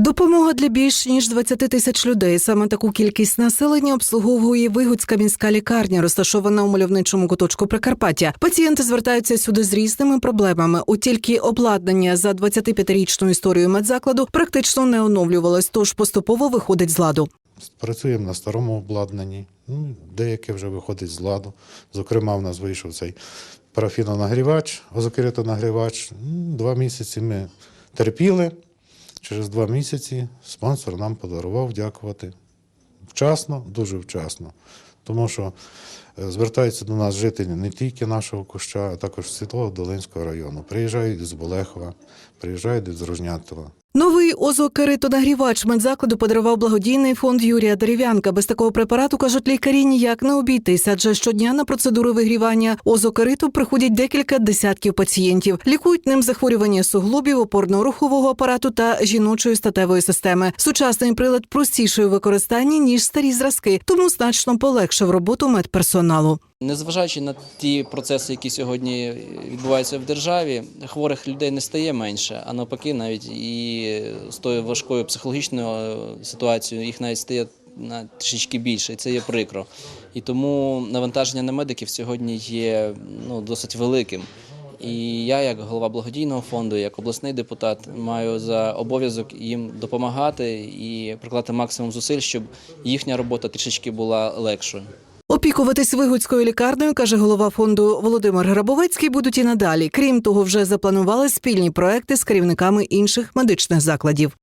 Допомога для більш ніж 20 тисяч людей. Саме таку кількість населення обслуговує Вигуцька міська лікарня, розташована у мальовничому куточку Прикарпаття. Пацієнти звертаються сюди з різними проблемами. От тільки обладнання за 25-річну історію медзакладу практично не оновлювалось, тож поступово виходить з ладу. Працюємо на старому обладнанні, ну, деяке вже виходить з ладу. Зокрема, в нас вийшов цей парафінонагрівач, озокеритонагрівач. Ну, Два місяці ми терпіли. Через два місяці спонсор нам подарував дякувати. Вчасно, дуже вчасно. Тому що е, звертаються до нас жителі не тільки нашого куща, а також Світлого Долинського району. Приїжджають з Болехова, приїжджають з Рожнятова. Новий озокеритонагрівач медзакладу подарував благодійний фонд Юрія Дерев'янка. Без такого препарату кажуть лікарі ніяк не обійтись, адже щодня на процедури вигрівання озокериту приходять декілька десятків пацієнтів. Лікують ним захворювання суглобів, опорно-рухового апарату та жіночої статевої системи. Сучасний прилад простіший у використанні ніж старі зразки, тому значно полегшив роботу медперсоналу. Незважаючи на ті процеси, які сьогодні відбуваються в державі, хворих людей не стає менше, а навпаки, навіть і з тою важкою психологічною е, ситуацією їх навіть стає на трішечки більше, і це є прикро. І тому навантаження на медиків сьогодні є ну, досить великим. І я, як голова благодійного фонду, як обласний депутат, маю за обов'язок їм допомагати і прикладати максимум зусиль, щоб їхня робота трішечки була легшою. Опікуватись вигуцькою лікарнею, каже голова фонду Володимир Грабовецький, будуть і надалі. Крім того, вже запланували спільні проекти з керівниками інших медичних закладів.